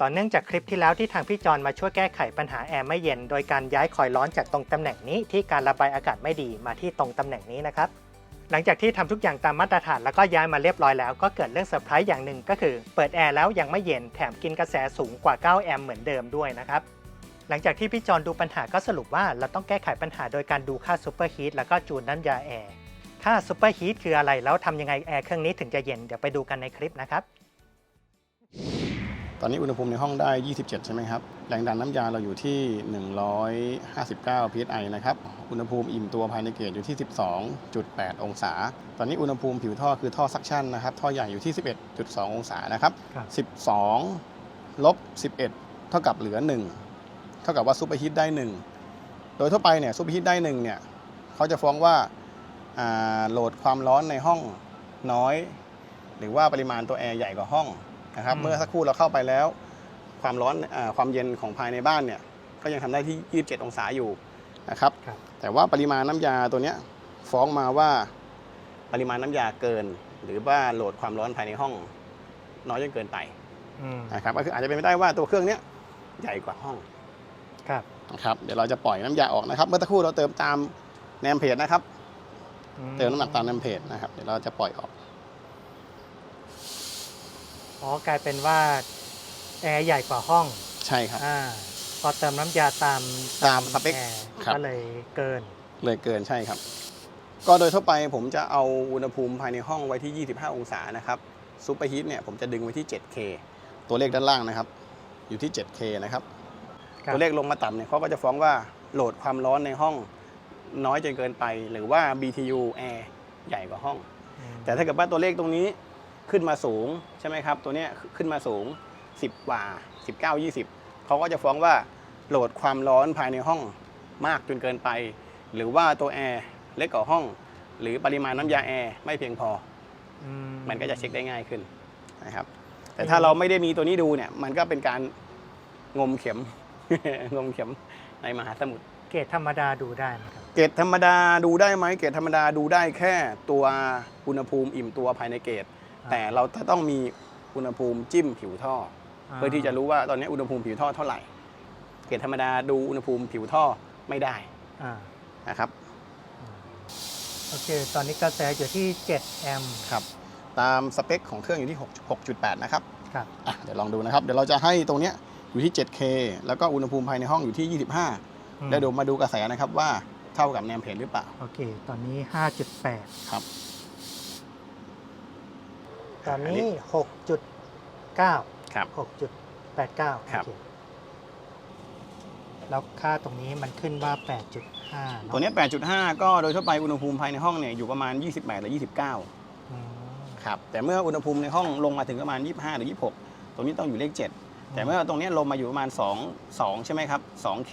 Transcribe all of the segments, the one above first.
ต่อเนื่องจากคลิปที่แล้วที่ทางพี่จอนมาช่วยแก้ไขปัญหาแอร์ไม่เย็น โดยการย้ายคอยล์ร้อนจากตรงตำแหน่งนี้ที่การระบายอากาศไม่ดีมาที่ตรงตำแหน่งนี้นะครับ หลังจากที่ทำทุกอย่างตามมาตรฐานแล้วก็ย้ายมาเรียบร้อยแล้วก็เกิดเรื่องเซอร์ไพรส์อย่างหนึ่งก็คือ เปิดแอร์แล้วยังไม่เย็นแถมกินกระแสสูงกว่า 9 แอมป์เหมือนเดิมด้วยนะครับ หลังจากที่พี่จอนดูปัญหาก็สรุปว่าเราต้องแก้ไขปัญหาโดยการดูค่าซูเปอร์ฮีทแล้วก็จูนน้ำยาแอร์ค่าซูเปอร์ฮีทคืออะไรแล้วทำยังไงแอร์เครื่องนี้ถึงจะเย็นเดี๋ยวไปดูกันในคลิปนะครับ อนนี้อุณหภูมิในห้องได้ 27 ใช่ไหมครับ แรงดันน้ำยาเราอยู่ที่ 159 psi นะครับ อุณหภูมิอิ่มตัวภายในเกจอยู่ที่ 12.8 องศา ตอนนี้อุณหภูมิผิวท่อคือท่อซักชั่นนะครับ ท่อใหญ่อยู่ที่ 11.2 องศานะครับครับ12 ลบ 11 เท่ากับเหลือ 1 เท่ากับว่าซูเปอร์ฮีทได้ 1 โดยทั่วไปเนี่ยซูเปอร์ฮีทได้ 1 เนี่ยเขาจะฟ้องว่าอ่าโหลดความร้อนในห้องน้อย หรือว่าปริมาณตัวแอร์ใหญ่กว่าห้อง นะครับอืมเมื่อสักครู่เราเข้าไปแล้ว ความร้อนอาความเย็นของภายในบ้านเนี่ย ก็ยังทำได้ที่ 27 องศาอยู่นะครับครับแต่ว่าปริมาณน้ำยาตัวเนี้ยฟ้องมาว่าปริมาณน้ำยาเกิน หรือว่าโหลดความร้อนภายในห้อง น้อยจนเกินไปอืมนะครับก็คืออาจจะเป็นไปได้ว่าตัวเครื่องเนี้ยใหญ่กว่าห้องครับนะครับเดี๋ยวเราจะปล่อยน้ำยาออกนะครับ เมื่อสักครู่เราเติมตามแนมเพจนะครับ เติมน้ำหนักตามแนมเพจนะครับ เดี๋ยวเราจะปล่อยออก อ๋อกลายเป็นว่าแอร์ใหญ่กว่าห้องใช่ครับ อ่าพอเติมน้ำยาตามตามสเปคแอร์ครับ ก็เลยเกิน เลยเกินใช่ครับ ก็โดยทั่วไปผมจะเอาอุณหภูมิภายในห้องไว้ที่ 25 องศานะครับซูเปอร์ฮีทเนี่ยผมจะดึงไว้ที่ 7K ตัวเลขด้านล่างนะครับ อยู่ที่ 7K นะครับ ครับ ตัวเลขลงมาต่ำเนี่ยเขาก็จะฟ้องว่าโหลดความร้อนในห้องน้อยจนเกินไป หรือว่า BTU แอร์ใหญ่กว่าห้องอืมแต่ถ้าเกิดว่าตัวเลขตรงนี้ ขึ้นมาสูงใช่ไหมครับ ตัวเนี้ยขึ้นมาสูง 10กว่า 19 20 เขาก็จะฟ้องว่าโหลดความร้อนภายในห้องมากจนเกินไป หรือว่าตัวแอร์เล็กกว่าห้อง หรือปริมาณน้ำยาแอร์ไม่เพียงพออืมันก็จะเช็คได้ง่ายขึ้นนะครับแต่ถ้าเราไม่ได้มีตัวนี้ดูเนี่ย มันก็เป็นการงมเข็มงมเข็มในมหาสมุทรเกรดธรรมดาดูได้ไหมครับเกรดธรรมดาดูได้ไหมเกรดธรรมดาดูได้แค่ตัวอุณหภูมิอิ่มตัวภายในเกรดอ่า แต่เราจะต้องมีอุณหภูมิจิ้มผิวท่ออเพื่อที่จะรู้ว่าตอนนี้อุณหภูมิผิวท่อเท่าไหร่ เกรดธรรมดาดูอุณหภูมิผิวท่อไม่ได้อ่านะครับโอเค ตอนนี้กระแสอยู่ที่ 7 แอมป์ครับ ตามสเปคของเครื่องอยู่ที่ 6 6.8 นะครับครับอะเดี๋ยวลองดูนะครับ เดี๋ยวเราจะให้ตรงเนี้ยอยู่ที่ 7K แล้วก็อุณหภูมิภายในห้องอยู่ที่ 25อืมแล้วเดี๋ยวมาดูกระแสนะครับว่าเท่ากับแนมเพจหรือเปล่า โอเค ตอนนี้ 5.8 ครับ ตอนอันนี้นี้6.9ครับ6.89ครับ โอเแล้วค่าตรงนี้มันขึ้นว่า8.5เนอะตัวเนี้ย8.5 ก็โดยทั่วไปอุณหภูมิภายในห้องเนี่ยอยู่ประมาณ 28 หรือ 29อืมครับ แต่เมื่ออุณหภูมิในห้องลงมาถึงประมาณ 25 หรือ 26 ตรงนี้ต้องอยู่เลข 7 แต่เมื่อตรงเนี้ยลงมาอยู่ประมาณ 2 2 ใช่ไหมครับ 2K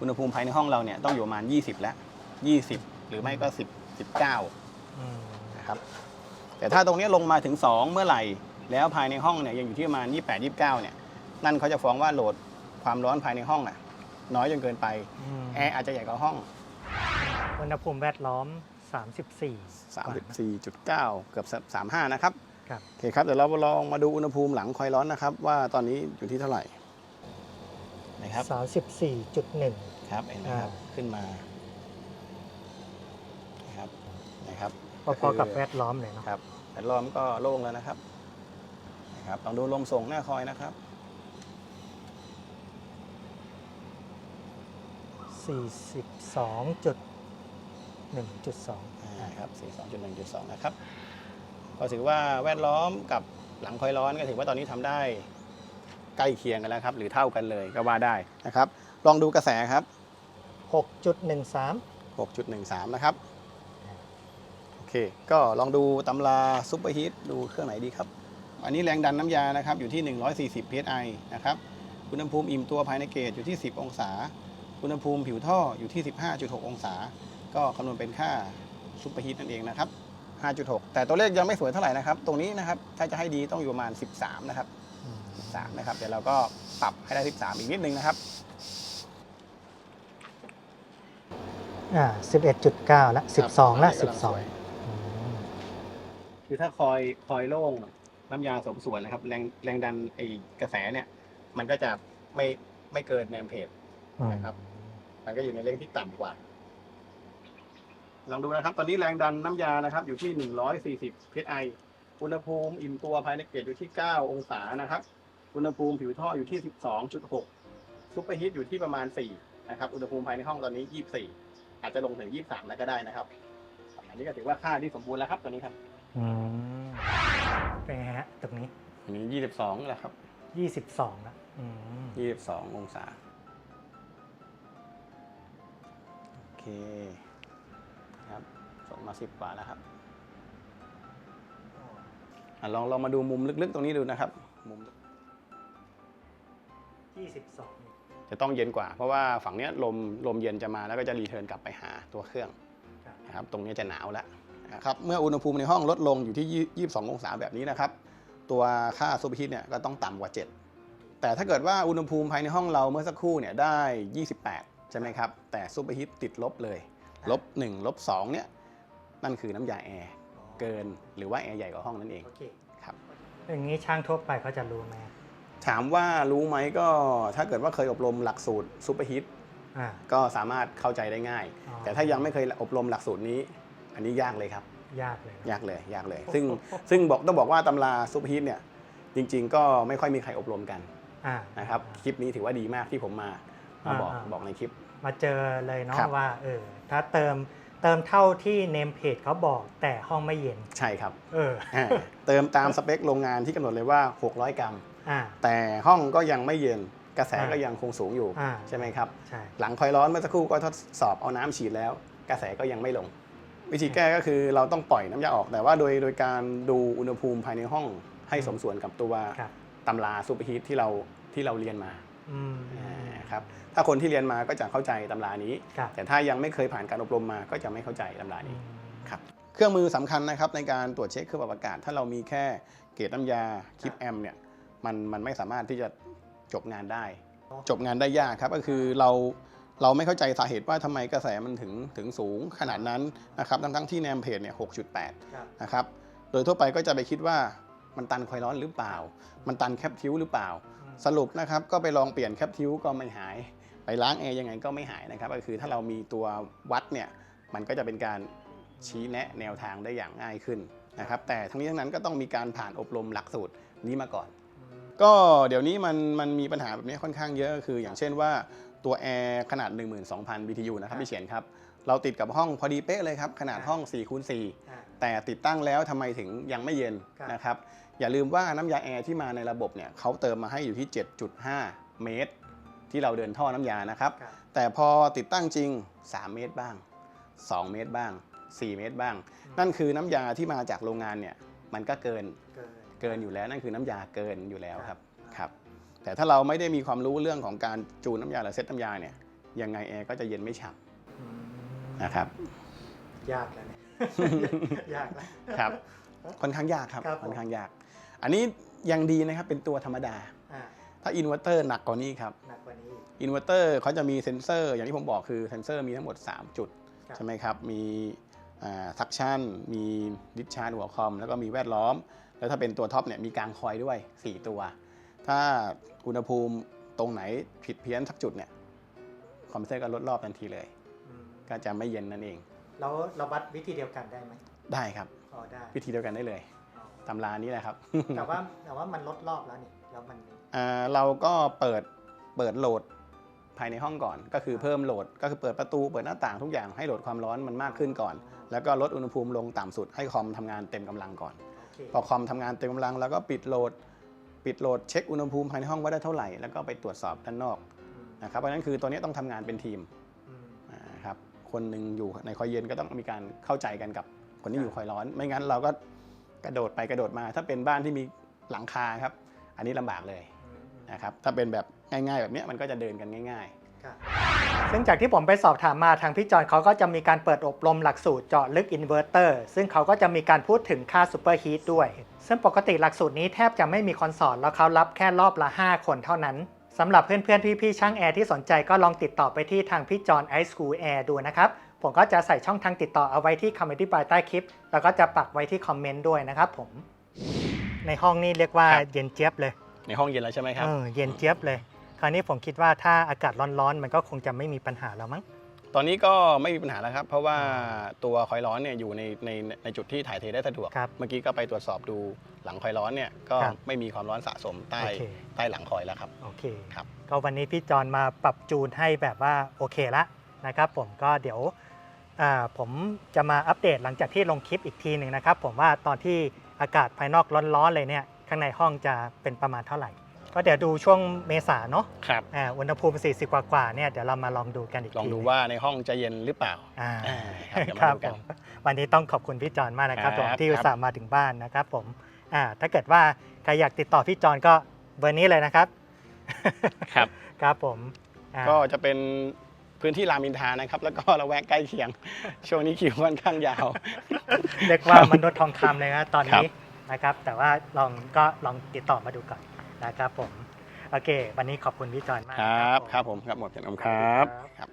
อุณหภูมิภายในห้องเราเนี่ยต้องอยู่ประมาณ 20 แล้ว 20 หรือไม่ก็ 10 19อืมนะครับ แต่ถ้าตรงเนี้ยลงมาถึง 2 เมื่อไหร่ แล้วภายในห้องเนี่ยยังอยู่ที่ประมาณ 28 29 เนี่ย นั่นเขาจะฟ้องว่าโหลดความร้อนภายในห้องอะ น้อยจนเกินไปอืมแอร์อาจจะใหญ่กว่าห้อง อุณหภูมิแวดล้อม 34 34.9 เกือบ35 นะครับครับโอเคครับเดี๋ยวเราลองมาดูอุณหภูมิหลังคอยร้อนนะครับ ว่าตอนนี้อยู่ที่เท่าไหร่นะครับ34.1 ครับเห็นไหมครับอ่าขึ้นมานะครับนะครับ พอๆกับแวดล้อมเลยเนาะครับแต่ล้อมก็โล่งแล้วนะครับนะครับลองดูลมส่งหน้าคอยนะครับ 42.1.2 อ่าครับ42.1.2 นะครับ ก็ถือว่าแวดล้อมกับหลังคอยร้อนก็ถือว่าตอนนี้ทำได้ใกล้เคียงกันแล้วครับ หรือเท่ากันเลยก็ว่าได้นะครับ ลองดูกระแสครับ 6.13 6.13 นะครับโอ เค ก็ลองดูตำราซุปเปอร์ฮีทดูเครื่องไหนดีครับ อันนี้แรงดันน้ำยานะครับอยู่ที่ 140 psi นะครับอุณหภูมิอิ่มตัวภายในเกจอยู่ที่ 10 องศา อุณหภูมิผิวท่ออยู่ที่ 15.6 องศา ก็คำนวณเป็นค่าซุปเปอร์ฮีทนั่นเองนะครับ 5.6 แต่ตัวเลขยังไม่สวยเท่าไหร่นะครับ ตรงนี้นะครับ ถ้าจะให้ดีต้องอยู่ประมาณ 13 นะครับ 13 นะครับ เดี๋ยวเราก็ปรับให้ได้ 13 อีกนิดนึงนะครับ อ่า11.9 ละ 12 ละ 12 คือถ้าคอยคอยโล่งน้ำยาสมส่วนนะครับ แรงแรงดันไอ้กระแสเนี่ย มันก็จะไม่ไม่เกินแนมเพจนะครับ มันก็อยู่ในเลขที่ต่ำกว่า ลองดูนะครับ ตอนนี้แรงดันน้ำยานะครับ อยู่ที่ 140 psi อุณหภูมิอิ่มตัวภายในเกจอยู่ที่ 9 องศานะครับ อุณหภูมิผิวท่ออยู่ที่ 12.6ซุปเปอร์ฮีทอยู่ที่ประมาณ 4 นะครับ อุณหภูมิภายในห้องตอนนี้ 24 อาจจะลงถึง 23 แล้วก็ได้นะครับ อันนี้ก็ถือว่าค่าที่สมบูรณ์แล้วครับตอนนี้ครับ อืมเป็นไงฮะตรงนี้ อันนี้22แล้วครับยี่สิบสองละอืม22องศา โอเคครับส่งมา10กว่าแล้วครับอะลองลองมาดูมุมลึกๆตรงนี้ดูนะครับ มุม ยี่สิบสองจะต้องเย็นกว่า เพราะว่าฝั่งเนี้ยลมลมเย็นจะมาแล้วก็จะรีเทิร์นกลับไปหาตัวเครื่องนะครับ ตรงนี้จะหนาวแล้ว นะครับเมื่ออุณหภูมิในห้องลดลงอยู่ที่ 22 องศาแบบนี้นะครับ ตัวค่าซูเปอร์ฮีทเนี่ยก็ต้องต่ำกว่า 7 แต่ถ้าเกิดว่าอุณหภูมิภายในห้องเราเมื่อสักครู่เนี่ยได้ 28 ใช่ไหมครับ แต่ซูเปอร์ฮีทติดลบเลย ลบ 1 ลบ 2 เนี่ย นั่นคือน้ำยาแอร์เกินหรือว่าแอร์ใหญ่กว่าห้องนั่นเองโอเคครับอย่างนี้ช่างทั่วไปเขาจะรู้ไหมถามว่ารู้ไหมก็ถ้าเกิดว่าเคยอบรมหลักสูตรซูเปอร์ฮีทอ่าก็สามารถเข้าใจได้ง่ายอ๋อแต่ถ้ายังไม่เคยอบรมหลักสูตรนี้ อันนี้ยากเลยครับ ยากเลยนะยากเลยยากเลย ซึ่งซึ่งบอกต้องบอกว่าตำราซูเปอร์ฮีทเนี่ยจริง ๆ ก็ไม่ค่อยมีใครอบรมกันอ่านะครับคลิปนี้ถือว่าดีมากที่ผมมามาบอกอ่าบอกในคลิป มาเจอเลยเนาะครับว่าเออถ้าเติมเติมเท่าที่เนมเพจเขาบอกแต่ห้องไม่เย็น ใช่ครับเอออ่าเติมตามสเปคโรงงานที่กำหนดเลยว่า 600 กรัมอ่าแต่ห้องก็ยังไม่เย็นกระแสอ่าก็ยังคงสูงอยู่อ่าใช่ไหมครับใช่หลังคอยร้อนเมื่อสักครู่ก็ทดสอบเอาน้ำฉีดแล้ว กระแสก็ยังไม่ลง วิธีแก้ก็คือเราต้องปล่อยน้ำยาออกแต่ว่าโดยโดยการดูอุณหภูมิภายในห้องให้สมส่วนกับตัวครับตำราซูเปอร์ฮีทที่เราที่เราเรียนมาอืมครับถ้าคนที่เรียนมาก็จะเข้าใจตำรานี้ ครับแต่ถ้ายังไม่เคยผ่านการอบรมมาก็จะไม่เข้าใจตำราอืนี้มครับเครื่องมือสำคัญนะครับในการตรวจเช็คเครื่องปรับอากาศ ถ้าเรามีแค่เกรดน้ำยาคลิปแอมเนี่ยมันมันไม่สามารถที่จะจบงานได้ จบงานได้ยากครับก็คือเรา เราไม่เข้าใจสาเหตุว่าทำไมกระแสมันถึงถึงสูงขนาดนั้นนะครับทั้งทั้งๆที่แนมเพจเนี่ย6.8ครับนะครับโดยทั่วไปก็จะไปคิดว่ามันตันคอยร้อนหรือเปล่า มันตันแคปทิวหรือเปล่าอืมสรุปนะครับก็ไปลองเปลี่ยนแคปทิวก็ไม่หาย ไปล้างแอร์ยังไงก็ไม่หายนะครับก็คือถ้าเรามีตัววัดเนี่ยมันก็จะเป็นการชี้แนะแนวทางได้อย่างง่ายขึ้นนะครับแต่ทั้งนี้ทั้งนั้นก็ต้องมีการผ่านอบรมหลักสูตรนี้มาก่อนอืมก็เดี๋ยวนี้มันมันมีปัญหาแบบนี้ค่อนข้างเยอะก็คืออย่างเช่นว่า ตัวแอร์ขนาด 12,000 BTU นะครับพี่เฉียนครับ เราติดกับห้องพอดีเป๊ะเลยครับ ขนาดห้อง4คูณ4อ่าแต่ติดตั้งแล้วทำไมถึงยังไม่เย็นครับนะครับ อย่าลืมว่าน้ำยาแอร์ที่มาในระบบเนี่ยเขาเติมมาให้อยู่ที่ 7.5 เมตร ที่เราเดินท่อน้ำยานะครับครับ แต่พอติดตั้งจริง 3 เมตรบ้าง 2 เมตรบ้าง 4 เมตรบ้าง นั่นคือน้ำยาที่มาจากโรงงานเนี่ยมันก็เกินเกินเกินอยู่แล้วนั่นคือน้ำยาเกินอยู่แล้วคครัรับบครับ แต่ถ้าเราไม่ได้มีความรู้เรื่องของการจูนน้ำยาหรือเซตน้ำยาเนี่ยยังไงแอร์ก็จะเย็นไม่ฉ่อืมำนะครับ ยากแล้วเนี่ยยากแล้วครับค่อนข้างยากครับครับผมค่อนข้างยาก อันนี้ยังดีนะครับเป็นตัวธรรมดาอ่าถ้าอินเวอร์เตอร์หนักกว่านี้ครับหนักกว่านี้อีกอินเวอร์เตอร์เขาจะมีเซ็นเซอร์อย่างที่ผมบอกคือเซ็นเซอร์มีทั้งหมด 3 จุดครับใช่ไหมครับ มีซักชันมีดิชชาร์หัวคอม แล้วก็มีแวดล้อม แล้วถ้าเป็นตัวท็อปเนี่ยมีกลางคอยด้วย 4 ตัว ถ้าอุณหภูมิตรงไหนผิดเพี้ยนสักจุดเนี่ยคอมเพรสเซอร์ก็ลดรอบทันทีเลย อืมก็จะไม่เย็นนั่นเอง แล้วเราวัดวิธีเดียวกันได้ไหมได้ครับ อ๋อได้วิธีเดียวกันได้เลยอ๋อตำรานี้แหละครับ แต่ว่าแต่ว่ามันลดรอบแล้วนี่แล้วมันอ่าเราก็เปิดเปิดโหลดภายในห้องก่อน ก็คือเพิ่มโหลดก็คือเปิดประตูเปิดหน้าต่างทุกอย่างให้โหลดความร้อนมันมากขึ้นก่อน แล้วก็ลดอุณหภูมิลงต่ำสุดให้คอมทำงานเต็มกำลังก่อน โอเคพอคอมทำงานเต็มกำลังแล้วก็ปิดโหลด ปิดโหลดเช็คอุณหภูมิภายในห้องว่าได้เท่าไหร่ แล้วก็ไปตรวจสอบด้านนอกอืมนะครับเพราะฉะนั้นคือตัวนี้ต้องทำงานเป็นทีมอืมอ่าครับคนหนึ่งอยู่ในคอยเย็นก็ต้องมีการเข้าใจกันกับคนที่อยู่คอยร้อน ไม่งั้นเราก็กระโดดไปกระโดดมา ถ้าเป็นบ้านที่มีหลังคาครับ อันนี้ลำบากเลยอืมนะครับถ้าเป็นแบบง่าย ๆ แบบเนี้ยมันก็จะเดินกันง่ายครับ ซึ่งจากที่ผมไปสอบถามมาทางพี่จอนเขาก็จะมีการเปิดอบรมหลักสูตรเจาะลึกอินเวอร์เตอร์ซึ่งเขาก็จะมีการพูดถึงค่าซูเปอร์ฮีทด้วย ซึ่งปกติหลักสูตรนี้แทบจะไม่มีคอนสอนแล้วเขารับแค่รอบละ 5 คนเท่านั้นสำหรับเพื่อนๆพี่ๆช่างแอร์ที่สนใจก็ลองติดต่อไปที่ทางพี่จอนไอสคูลแอร์ดูนะครับ ผมก็จะใส่ช่องทางติดต่อเอาไว้ที่คอมเมนต์บายใต้คลิป แล้วก็จะปักไว้ที่คอมเมนต์ด้วยนะครับผมในห้องนี้เรียกว่าครับเย็นเจี๊ยบเลยๆในห้องเย็นแล้วใช่ไหมครับ เออเย็นเจี๊ยบเลย คราวนี้ผมคิดว่าถ้าอากาศร้อนๆ มันก็คงจะไม่มีปัญหาแล้วมั้ง ตอนนี้ก็ไม่มีปัญหาแล้วครับ เพราะว่าตัวคอยร้อนเนี่ยอยู่ในในในจุดที่ถ่ายเทได้สะดวก ครับเมื่อกี้ก็ไปตรวจสอบดูหลังคอยร้อนเนี่ยก็ครับไม่มีความร้อนสะสมใต้โอเค ใต้หลังคอยแล้วครับ โอเคครับ ก็วันนี้พี่จอนมาปรับจูนให้แบบว่าโอเคละนะครับผมก็เดี๋ยวอ่าผมจะมาอัปเดตหลังจากที่ลงคลิปอีกทีหนึ่งนะครับ ผมว่าตอนที่อากาศภายนอกร้อนๆเลยเนี่ยข้างในห้องจะเป็นประมาณเท่าไหร่ ก็เดี๋ยวดูช่วงเมษาเนาะครับอ่าอุณหภูมิ 40 กว่าๆเนี่ยเดี๋ยวเรามาลองดูกันอีกลองทีดูหนึ่ว่าในห้องจะเย็นหรือเปล่าอ่าอ่าครับเดี๋ยวคมารับดูกัผนมวันนี้ต้องขอบคุณพี่จอนมากนะครับครับผมที่ครับอุตส่าห์มาถึงบ้านนะครับผมอ่าถ้าเกิดว่าใครอยากติดต่อพี่จอนก็เบอร์นี้เลยนะครับครับครับผมอ่าก็จะเป็นพื้นที่รามอินทรานะครับ แล้วก็ละแวกใกล้เคียง ช่วงนี้คิวค่อนข้างยาวเรียกว่ามนุษย์ทองคำเลยนะตอนครันี้บนะครับ แต่ว่าลองก็ลองติดต่อมาดูก่อน นะครับผม โอเค วันนี้ขอบคุณพี่จอนมากคนะรับผมครับผมครับหมดกันครับครับครับ